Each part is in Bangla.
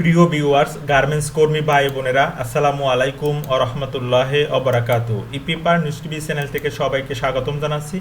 প্রিয় ভিউয়ার্স গার্মেন্টস কর্মী ভাই বোনেরা, আসসালামু আলাইকুম ও রহমতুল্লাহ অবরাকাতু ইপিপার নিউজ টিভি চ্যানেল থেকে সবাইকে স্বাগতম জানাচ্ছি।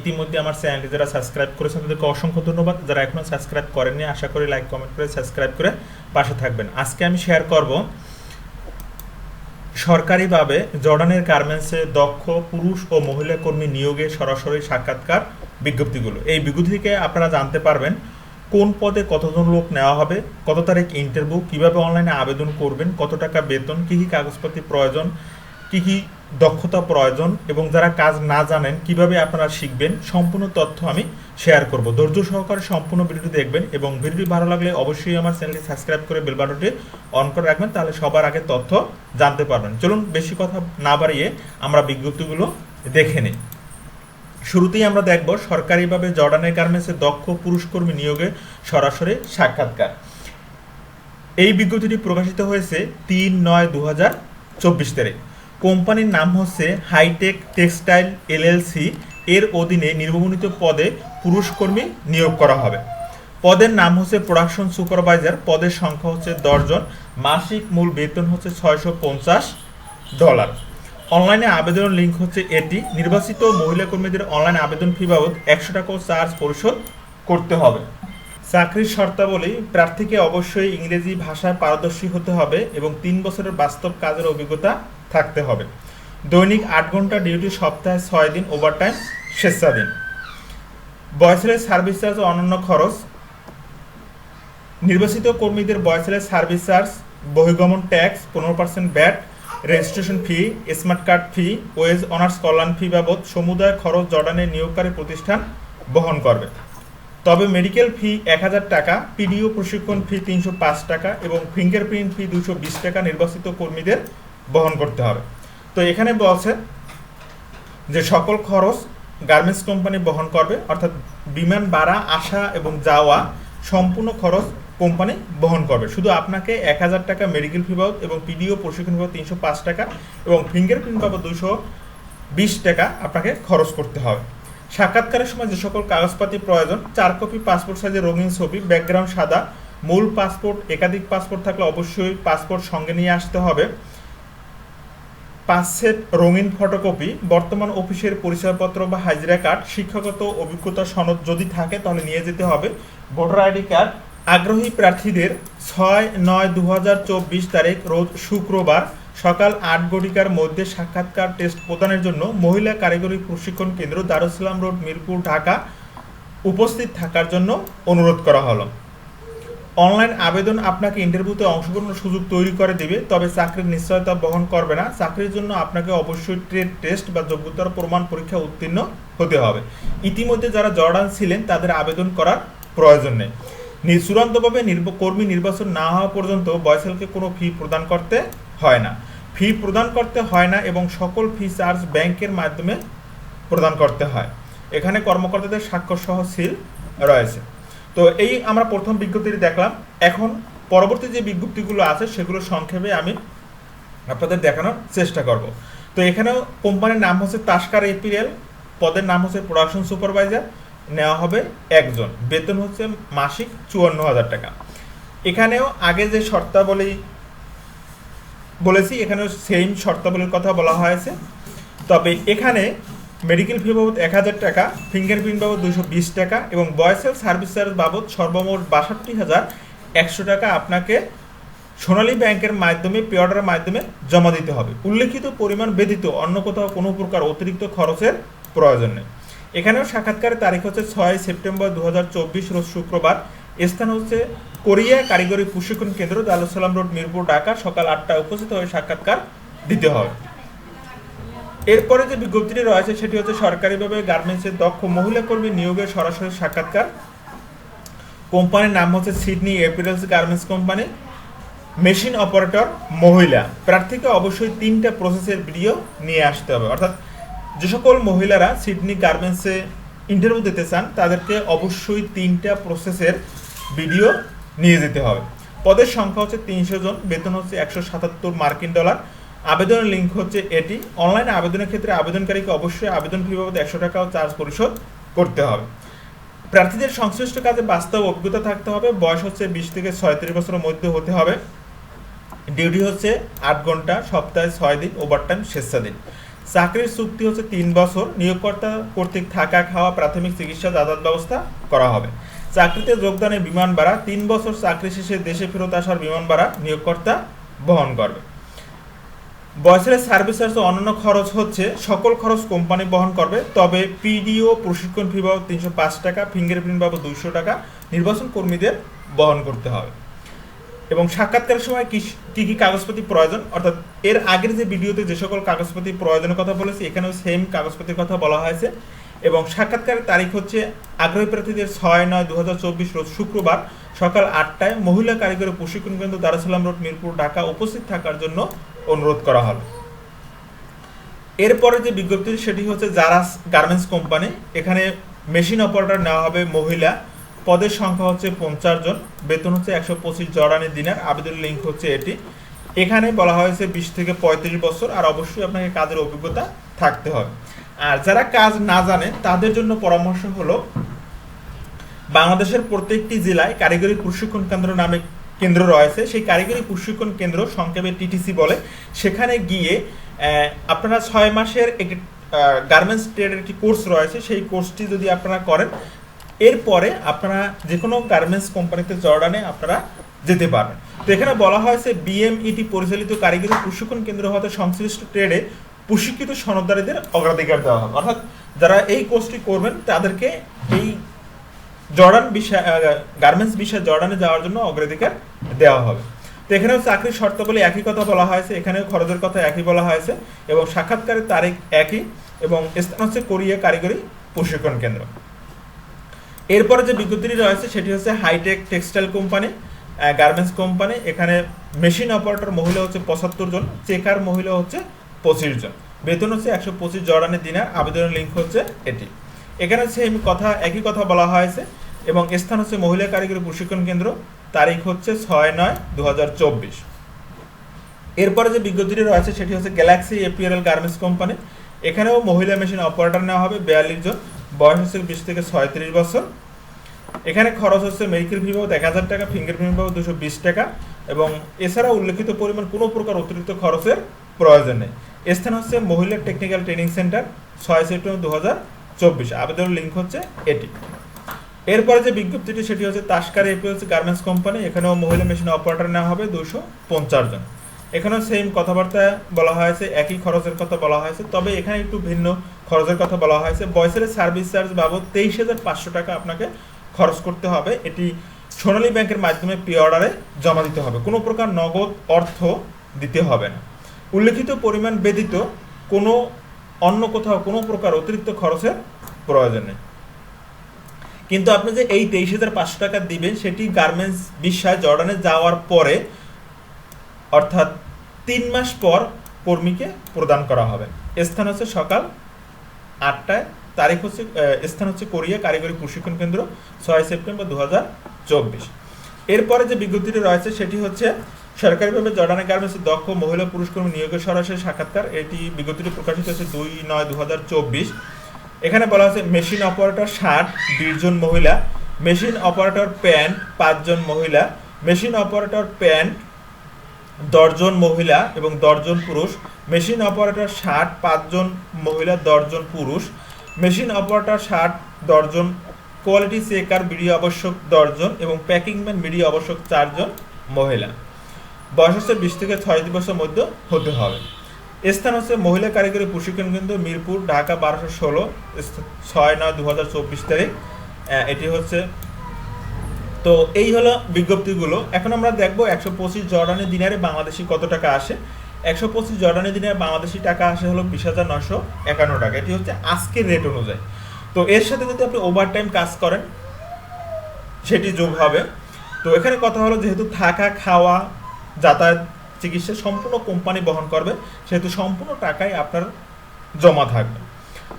ইতিমধ্যে আমার চ্যানেলটি যারা সাবস্ক্রাইব করেছেন, তাদেরকে অসংখ্য ধন্যবাদ। যারা এখনও সাবস্ক্রাইব করেননি, আশা করি লাইক কমেন্ট করে সাবস্ক্রাইব করে পাশে থাকবেন। আজকে আমি শেয়ার করব সরকারিভাবে জর্ডানের গার্মেন্টসে দক্ষ পুরুষ ও মহিলা কর্মী নিয়োগে সরাসরি সাক্ষাৎকার বিজ্ঞপ্তিগুলো। এই বিজ্ঞপ্তি থেকে আপনারা জানতে পারবেন। কোন পদে কতজন লোক নেওয়া হবে, কত তারিখ ইন্টারভিউ কীভাবে অনলাইনে আবেদন করবেন, কত টাকা বেতন, কী কী কাগজপত্র প্রয়োজন, কী কী দক্ষতা প্রয়োজন এবং যারা কাজ না জানেন কীভাবে আপনারা শিখবেন, সম্পূর্ণ তথ্য আমি শেয়ার করব। ধৈর্য সহকারে সম্পূর্ণ ভিডিওটি দেখবেন এবং ভিডিওটি ভালো লাগলে অবশ্যই আমার চ্যানেলটি সাবস্ক্রাইব করে বেল বাটনটি অন করে রাখবেন, তাহলে সবার আগে তথ্য জানতে পারবেন। চলুন, বেশি কথা না বাড়িয়ে আমরা বিজ্ঞপ্তিগুলো দেখে নিই। শুরুতেই আমরা দেখব সরকারিভাবে জর্ডানের গার্মেন্টসে দক্ষ পুরুষ কর্মী নিয়োগে সরাসরি সাক্ষাৎকার। এই বিজ্ঞপ্তিটি প্রকাশিত হয়েছে তিন নয় দু হাজার চব্বিশ তারিখ কোম্পানির নাম হচ্ছে হাইটেক টেক্সটাইল এলএলসি। এর অধীনে নির্বাচিত পদে পুরুষ কর্মী নিয়োগ করা হবে। পদের নাম হচ্ছে প্রোডাকশন সুপারভাইজার। পদের সংখ্যা হচ্ছে দশজন মাসিক মূল বেতন হচ্ছে ছয়শো পঞ্চাশ ডলার। অনলাইনে আবেদনের লিঙ্ক হচ্ছে এটি। নির্বাচিত মহিলা কর্মীদের অনলাইন আবেদন ফি বাবদ একশো টাকা চার্জ পরিশোধ করতে হবে। চাকরির শর্তাবলী, প্রার্থীকে অবশ্যই ইংরেজি ভাষায় পারদর্শী হতে হবে এবং তিন বছরের বাস্তব কাজের অভিজ্ঞতা থাকতে হবে। দৈনিক আট ঘণ্টা ডিউটি সপ্তাহে ছয় দিন, ওভারটাইম স্বেচ্ছাধীন। বয়সের সার্ভিস চার্জ ও অন্যান্য খরচ। নির্বাচিত কর্মীদের বয়সের সার্ভিস চার্জ, বহির্গমন ট্যাক্স, পনেরো percent VAT registration fee, smart card fee, wage earners কল্যাণ ফি বাবদ সমুদায় খরচ জর্ডানের নিয়োগকারী প্রতিষ্ঠান বহন করবে। তবে মেডিকেল ফি এক হাজার টাকা, পিডিও প্রশিক্ষণ ফি তিনশো পাঁচ টাকা এবং ফিঙ্গারপ্রিন্ট ফি দুশো বিশ টাকা নির্বাচিত কর্মীদের বহন করতে হবে। তো এখানে বলছে যে সকল খরচ গার্মেন্টস কোম্পানি বহন করবে, অর্থাৎ বিমান ভাড়া আসা এবং যাওয়া সম্পূর্ণ খরচ কোম্পানি বহন করবে। শুধু আপনাকে এক হাজার টাকা মেডিকেল ফি বাবদ এবং পিডিও প্রশিক্ষণ বাবদ তিনশো পাঁচ টাকা এবং ফিঙ্গারপ্রিন্ট বাবদ দুশো বিশ টাকা আপনাকে খরচ করতে হবে। সাক্ষাৎকারের সময় যে সকল কাগজপাতি প্রয়োজন, চার কপি পাসপোর্ট সাইজের রঙিন ছবি ব্যাকগ্রাউন্ড সাদা, মূল পাসপোর্ট একাধিক পাসপোর্ট থাকলে অবশ্যই পাসপোর্ট সঙ্গে নিয়ে আসতে হবে। পাঁচ সেট রঙিন ফটোকপি বর্তমান অফিসের পরিচয়পত্র বা হাজিরা কার্ড শিক্ষাগত অভিজ্ঞতা সনদ যদি থাকে তাহলে নিয়ে যেতে হবে। ভোটার আইডি কার্ড আগ্রহী প্রার্থীদের ছয় নয় দু তারিখ রোজ শুক্রবার সকাল আট ঘটিকার মধ্যে সাক্ষাৎকার টেস্ট প্রদানের জন্য মহিলা কারিগরি প্রশিক্ষণ কেন্দ্র দারুসালাম রোড, মিরপুর, ঢাকা উপস্থিত থাকার জন্য অনুরোধ করা হলো। অনলাইন আবেদন আপনাকে ইন্টারভিউতে অংশগ্রহণের সুযোগ তৈরি করে দেবে, তবে চাকরির নিশ্চয়তা বহন করবে না। চাকরির জন্য আপনাকে অবশ্যই ট্রেড টেস্ট বা যোগ্যতার প্রমাণ পরীক্ষা উত্তীর্ণ হতে হবে। ইতিমধ্যে যারা জর্ডান ছিলেন, তাদের আবেদন করার প্রয়োজন নেই। চূড়ান্তভাবে কর্মী নির্বাচন না হওয়া পর্যন্ত বয়সেলকে কোনো ফি প্রদান করতে হয় না। ফি প্রদান করতে হয় না এবং সকল ফি চার্জ ব্যাংকের মাধ্যমে প্রদান করতে হয়। এখানে কর্মকর্তাদের স্বাক্ষর সহ সিল রয়েছে। তো এই আমরা প্রথম বিজ্ঞপ্তিটি দেখলাম। এখন পরবর্তী যে বিজ্ঞপ্তিগুলো আছে সেগুলো সংক্ষেপে আমি আপনাদের দেখানোর চেষ্টা করব। তো এখানেও কোম্পানির নাম হচ্ছে তাস্কার এপিরিয়াল, পদের নাম হচ্ছে প্রোডাকশন সুপারভাইজার নেওয়া হবে একজন। বেতন হচ্ছে মাসিক চুয়ান্ন হাজার টাকা। এখানেও আগে যে শর্তাবলী বলেছি, এখানেও সেম শর্তাবলীর কথা বলা হয়েছে। তবে এখানে মেডিকেল ফি বাবদ এক হাজার টাকা ফিঙ্গারপ্রিন্ট বাবদ দুশো বিশ টাকা এবং বয়সেল সার্ভিস চার্জ বাবদ সর্বমোট বাষট্টি হাজার একশো টাকা আপনাকে সোনালী ব্যাংকের মাধ্যমে পে অর্ডারের মাধ্যমে জমা দিতে হবে। উল্লেখিত পরিমাণ ব্যতীত অন্য কোথাও কোনো প্রকার অতিরিক্ত খরচের প্রয়োজন নেই। এখানেও সাক্ষাৎকারের তারিখ হচ্ছে ছয় সেপ্টেম্বর দু রোজ শুক্রবার। স্থান হচ্ছে কোরিয়া কারিগরি প্রশিক্ষণ কেন্দ্র দালুসালাম রোড, মিরপুর, ঢাকা। সকাল আটটায় উপস্থিত হয়ে সাক্ষাৎকার দিতে হবে এরপরে যে বিজ্ঞপ্তিটি রয়েছে, সেটি হচ্ছে সরকারিভাবে গার্মেন্টসের দক্ষ মহিলা কর্মী নিয়োগের সরাসরি সাক্ষাৎকার। কোম্পানির নাম হচ্ছে Sydney apparels garments company. Machine operator মহিলা। প্রার্থীকে অবশ্যই তিনটা প্রসেসের ভিডিও নিয়ে আসতে হবে। অর্থাৎ যে সকল মহিলারা সিডনি গার্মেন্টসে ইন্টারভিউ দিতে চান, তাদেরকে অবশ্যই তিনটা প্রসেসের ভিডিও নিয়ে যেতে হবে। পদের সংখ্যা হচ্ছে তিনশো জন, বেতন হচ্ছে একশো সাতাত্তর মার্কিন ডলার। আবেদনের লিঙ্ক হচ্ছে এটি। অনলাইনে আবেদনের ক্ষেত্রে আবেদনকারীকে অবশ্যই আবেদন ফি বাবদ একশো টাকাও চার্জ পরিশোধ করতে হবে। প্রার্থীদের সংশ্লিষ্ট কাজে বাস্তব অভিজ্ঞতা থাকতে হবে। বয়স হচ্ছে বিশ থেকে ছয়ত্রিশ বছরের মধ্যে হতে হবে। ডিউটি হচ্ছে আট ঘণ্টা, সপ্তাহে ছয় দিন ওভারটাইম স্বেচ্ছাদিন চাকরির চুক্তি হচ্ছে তিন বছর। নিয়োগকর্তা কর্তৃক থাকা খাওয়া প্রাথমিক চিকিৎসা যাতায়াত ব্যবস্থা করা হবে। চাকরিতে যোগদানের বিমান ভাড়া তিন বছর। চাকরি শেষে দেশে ফেরত আসার বিমান ভাড়া নিয়োগকর্তা বহন করবে। বয়সের সার্ভিস চার্জ অন্যান্য খরচ হচ্ছে, সকল খরচ কোম্পানি বহন করবে। তবে পিডিও, প্রশিক্ষণ ফি বাবদ তিনশো পাঁচ টাকা, ফিঙ্গারপ্রিন্ট বাবদ দুইশো টাকা নির্বাচন কর্মীদের বহন করতে হবে। এবং সাক্ষাৎকারের সময় কি কি কি কাগজপাতি প্রয়োজন? অর্থাৎ এর আগের যে ভিডিওতে যে সকল কাগজপাতি প্রয়োজনের কথা বলেছি, এখানেও সেম কাগজপাতির কথা বলা হয়েছে। এবং সাক্ষাৎকারের তারিখ হচ্ছে আগ্রহী প্রার্থীদের ছয় নয় দু হাজার রোজ শুক্রবার সকাল আটটায় মহিলা কারিগরি প্রশিক্ষণ কেন্দ্র দারুসালাম রোড, মিরপুর, ঢাকা উপস্থিত থাকার জন্য অনুরোধ করা হবে এরপরে যে বিজ্ঞপ্তি, সেটি হচ্ছে জারাস গার্মেন্টস কোম্পানি এখানে মেশিন অপারেটর নেওয়া হবে মহিলা। পদের সংখ্যা হচ্ছে পঞ্চাশ জন, বেতন হচ্ছে একশো পঁচিশ জরানি দিনের আবেদন লিঙ্ক হচ্ছে এটি। এখানে বলা হয়েছে বিশ থেকে পঁয়ত্রিশ বছর, আর অবশ্যই আপনাকে কাজের অভিজ্ঞতা থাকতে হবে। আর যারা কাজ না জানে, তাদের জন্য পরামর্শ হলো, বাংলাদেশের প্রত্যেকটি জেলায় কারিগরি প্রশিক্ষণ কেন্দ্র নামে কেন্দ্র রয়েছে। সেই কারিগরি প্রশিক্ষণ কেন্দ্র সংক্ষেপে টিটিসি বলে। সেখানে গিয়ে আপনারা ছয় মাসের একটি গার্মেন্টস ট্রেডের একটি কোর্স রয়েছে। সেই কোর্সটি যদি আপনারা করেন এরপরে আপনারা যে কোনো গার্মেন্টস কোম্পানিতে জর্ডানে আপনারা যেতে পারবেন। তো এখানে বলা হয়েছে বিএমইটি পরিচালিত কারিগরি প্রশিক্ষণ কেন্দ্র হতে সংশ্লিষ্ট ট্রেডে প্রশিক্ষিত সনদদারীদের অগ্রাধিকার দেওয়া হবে। অর্থাৎ যারা এই কোর্সটি করবেন, তাদেরকে এই জর্ডান বিষয় গার্মেন্টস বিষয়ে জর্ডানে যাওয়ার জন্য অগ্রাধিকার দেওয়া হবে। তো এখানেও চাকরির শর্তাবলী একই কথা বলা হয়েছে, এখানেও খরচের কথা একই বলা হয়েছে এবং সাক্ষাৎকারের তারিখ একই এবং স্থান হচ্ছে কোরিয়া কারিগরি প্রশিক্ষণ কেন্দ্র। এরপরে যে বিজ্ঞপ্তিটি রয়েছে, সেটি হচ্ছে hi-tech textile company garments company এখানে মেশিন অপারেটর মহিলা হচ্ছে পঁচাত্তর জন, চেকার মহিলা হচ্ছে পঁচিশ জন। বেতন হচ্ছে একশো পঁচিশ জর্ডানের দিনার, আবেদনের লিঙ্ক হচ্ছে এটি। এখানে সেম কথা, একই কথা বলা হয়েছে, এবং স্থান হচ্ছে মহিলা কারিগরি প্রশিক্ষণ কেন্দ্র, তারিখ হচ্ছে ছয় নয় দু হাজার চব্বিশ। এরপরে যে বিজ্ঞপ্তিটি রয়েছে, সেটি হচ্ছে গ্যালাক্সি এপিআরএল গার্মেন্টস কোম্পানি এখানেও মহিলা মেশিন অপারেটর নেওয়া হবে, বিয়াল্লিশ জন, বয়স হচ্ছে বিশ থেকে ছয়ত্রিশ বছর। এখানে খরচ হচ্ছে মেডিকেল ফি এক হাজার টাকা ফিঙ্গার প্রিন্ট বাবদ দুশো বিশ টাকা এবং এছাড়া উল্লেখিত পরিমাণ কোনো প্রকার অতিরিক্ত খরচের প্রয়োজন নেই। স্থান হচ্ছে মহিলা টেকনিক্যাল ট্রেনিং সেন্টার ছয় সেপ্টেম্বর দু হাজার চব্বিশ। আবেদনের লিঙ্ক হচ্ছে এটি। এরপরে যে বিজ্ঞপ্তিটি, সেটি হচ্ছে তাস্কার এপি হচ্ছে গার্মেন্টস কোম্পানি এখানেও মহিলা মেশিন অপারেটর নেওয়া হবে দুশো পঞ্চাশ জন। এখানেও সেম কথাবার্তা বলা হয়েছে, একই খরচের কথা বলা হয়েছে, তবে এখানে একটু ভিন্ন খরচের কথা বলা হয়েছে। বয়সের সার্ভিস চার্জ বাবদ তেইশ হাজার পাঁচশো টাকা আপনাকে খরচ করতে হবে, এটি সোনালী ব্যাংকের মাধ্যমে পে অর্ডারে জমা দিতে হবে। কোনো প্রকার নগদ অর্থ দিতে হবে না। উল্লেখিত পরিমাণ ব্যতীত কোনো অন্য কোথাও কোনো প্রকার অতিরিক্ত খরচের প্রয়োজন নেই। কিন্তু আপনি যে এই তেইশ হাজার পাঁচশো টাকা দিবেন, সেটি গার্মেন্টস বিশ্বায় জর্ডানে যাওয়ার পরে অর্থাৎ তিন মাস পর কর্মীকে প্রদান করা হবে। স্থান হচ্ছে সকাল আটটায় তারিখ হচ্ছে স্থান হচ্ছে কোরিয়া, কারিগরি প্রশিক্ষণ কেন্দ্র, ছয় সেপ্টেম্বর দু হাজার চব্বিশ। এরপরে যে বিজ্ঞপ্তিটি রয়েছে, সেটি হচ্ছে সরকারিভাবে জর্ডানের গার্মেন্টসের দক্ষ মহিলা পুরুষ কর্মী নিয়োগের সরাসরি সাক্ষাৎকার। এটি বিজ্ঞপ্তিটি প্রকাশিত হচ্ছে দুই নয় দু এখানে বলা হচ্ছে মেশিন অপারেটর ষাট জন মহিলা, মেশিন অপারেটর প্যান্ট পাঁচজন মহিলা, মেশিন অপারেটর প্যান্ট দশজন মহিলা এবং দশজন পুরুষ, মেশিন অপারেটর ষাট পাঁচজন মহিলা দশজন পুরুষ মেশিন অপারেটর ষাট দশজন কোয়ালিটি চেকার মিডিয়া আবশ্যক দশজন এবং প্যাকিং ম্যান মিডিয়া আবশ্যক চারজন মহিলা। বয়স হচ্ছে বিশ থেকে ছয় বছরের মধ্যে হতে হবে। স্থান হচ্ছে মহিলা কারিগরি প্রশিক্ষণ কেন্দ্র, মিরপুর, ঢাকা, বারোশো ষোলো ছয় নয় দু হাজার চব্বিশ তারিখ। এটি হচ্ছে তো এই হলো বিজ্ঞপ্তিগুলো। এখন আমরা দেখব একশো পঁচিশ জর্ডানের দিনারে বাংলাদেশি কত টাকা আসে। একশো পঁচিশ জর্ডানি দিনারে বাংলাদেশি টাকা আসে হলো বিশ হাজার নশো একান্ন টাকা। এটি হচ্ছে আজকের রেট অনুযায়ী। তো এর সাথে যদি আপনি ওভার টাইম কাজ করেন, সেটি যোগ হবে। তো এখানে কথা হলো যেহেতু থাকা, খাওয়া, যাতায়াত, চিকিৎসা সম্পূর্ণ কোম্পানি বহন করবে, সেহেতু সম্পূর্ণ টাকাই আপনার জমা থাকবে।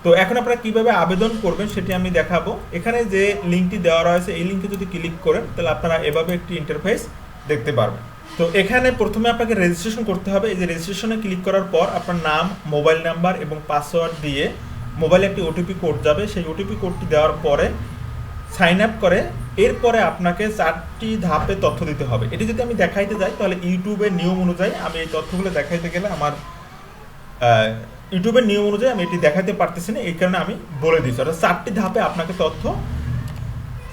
তো এখন আপনারা কীভাবে আবেদন করবেন সেটি আমি দেখাবো। এখানে যে লিঙ্কটি দেওয়া রয়েছে, এই লিঙ্কে যদি ক্লিক করেন, তাহলে আপনারা এভাবে একটি ইন্টারফেস দেখতে পারবেন। তো এখানে প্রথমে আপনাকে রেজিস্ট্রেশন করতে হবে। এই যে রেজিস্ট্রেশনে ক্লিক করার পর আপনার নাম মোবাইল নাম্বার এবং পাসওয়ার্ড দিয়ে মোবাইলে একটি ওটিপি কোড যাবে। সেই ওটিপি কোডটি দেওয়ার পরে সাইন আপ করে এরপরে আপনাকে চারটি ধাপে তথ্য দিতে হবে। এটি যদি আমি দেখাইতে যাই, তাহলে ইউটিউবের নিয়ম অনুযায়ী আমি এই তথ্যগুলো দেখাইতে গেলে আমার ইউটিউবের নিয়ম অনুযায়ী আমি এটি দেখাতে পারতেছি না। এই কারণে আমি বলে দিচ্ছি অর্থাৎ চারটি ধাপে আপনাকে তথ্য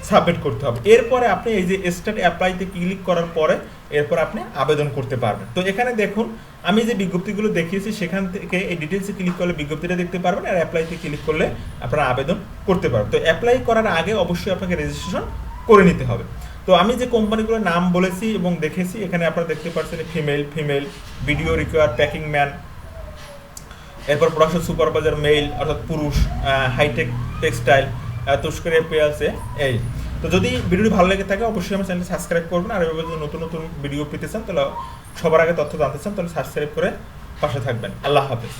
সাবমিট করতে হবে। এরপরে আপনি এই যে স্টার্ট অ্যাপ্লাইতে ক্লিক করার পরে এরপর আপনি আবেদন করতে পারবেন। তো এখানে দেখুন, আমি যে বিজ্ঞপ্তিগুলো দেখিয়েছি, সেখান থেকে এই ডিটেলসে ক্লিক করলে বিজ্ঞপ্তিটা দেখতে পারবেন আর অ্যাপ্লাইতে ক্লিক করলে আপনারা আবেদন করতে পারবেন। তো অ্যাপ্লাই করার আগে অবশ্যই আপনাকে রেজিস্ট্রেশন করে নিতে হবে। তো আমি যে কোম্পানিগুলোর নাম বলেছি এবং দেখেছি, এখানে আপনারা দেখতে পাচ্ছেন female female video require packing man এরপর প্রোডাকশন সুপারভাইজার মেল অর্থাৎ পুরুষ হাইটেক টেক্সটাইল তুষ্করে আছে। এই, তো যদি ভিডিওটি ভালো লেগে থাকে, অবশ্যই আমার চ্যানেলটি সাবস্ক্রাইব করবেন। আর এভাবে যদি নতুন নতুন ভিডিও পেতে চান, তাহলে সবার আগে তথ্য জানতে চান, তাহলে সাবস্ক্রাইব করে পাশে থাকবেন। আল্লাহ হাফেজ।